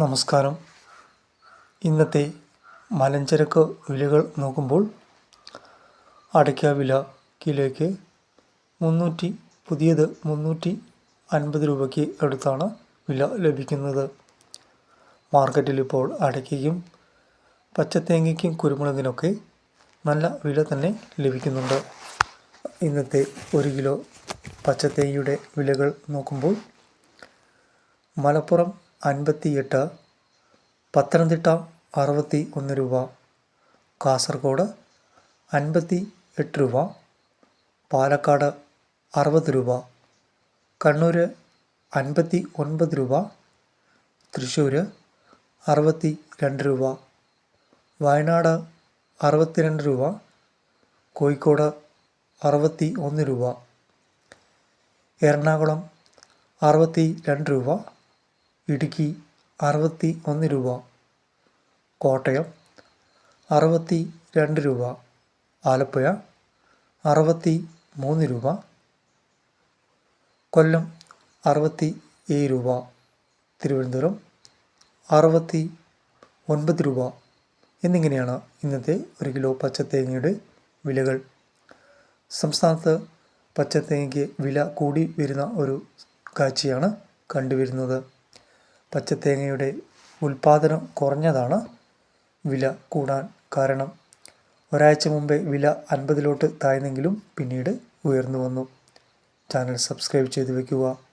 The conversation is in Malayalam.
നമസ്കാരം. ഇന്നത്തെ മലഞ്ചരക്ക് വിലകൾ നോക്കുമ്പോൾ അടയ്ക്ക വില കിലോയ്ക്ക് മുന്നൂറ്റി പുതിയത് മുന്നൂറ്റി അൻപത് രൂപയ്ക്ക് അടുത്താണ് വില ലഭിക്കുന്നത്. മാർക്കറ്റിൽ ഇപ്പോൾ അടയ്ക്കയ്ക്കും പച്ചത്തേങ്ങയ്ക്കും കുരുമുളകിനൊക്കെ നല്ല വില തന്നെ ലഭിക്കുന്നുണ്ട്. ഇന്നത്തെ ഒരു കിലോ പച്ചത്തേങ്ങയുടെ വിലകൾ നോക്കുമ്പോൾ മലപ്പുറം അൻപത്തി എട്ട് പത്തനംതിട്ട അറുപത്തി ഒന്ന് രൂപ കാസർഗോഡ് അൻപത്തി എട്ട് രൂപ പാലക്കാട് അറുപത് രൂപ കണ്ണൂർ അൻപത്തി ഒൻപത് രൂപ തൃശ്ശൂർ അറുപത്തി രണ്ട് രൂപ വയനാട് അറുപത്തിരണ്ട് രൂപ കോഴിക്കോട് അറുപത്തി ഒന്ന് രൂപ എറണാകുളം അറുപത്തി രണ്ട് രൂപ ഇടുക്കി അറുപത്തി ഒന്ന് രൂപ. കോട്ടയം അറുപത്തി രണ്ട് രൂപ. ആലപ്പുഴ അറുപത്തി മൂന്ന് രൂപ. കൊല്ലം അറുപത്തി ഏഴ് രൂപ. തിരുവനന്തപുരം അറുപത്തി ഒൻപത് രൂപ. എന്നിങ്ങനെയാണ് ഇന്നത്തെ ഒരു കിലോ പച്ചത്തേങ്ങയുടെ വിലകൾ. സംസ്ഥാനത്ത് പച്ചത്തേങ്ങയ്ക്ക് വില കൂടി വരുന്ന ഒരു കാഴ്ചയാണ് കണ്ടുവരുന്നത്. പച്ചത്തേങ്ങയുടെ ഉൽപ്പാദനം കുറഞ്ഞതാണ് വില കൂടാൻ കാരണം. ഒരാഴ്ച മുമ്പേ വില അൻപതിലോട്ട് താഴ്ന്നെങ്കിലും പിന്നീട് ഉയർന്നു വന്നു. ചാനൽ സബ്സ്ക്രൈബ് ചെയ്ത് വയ്ക്കുക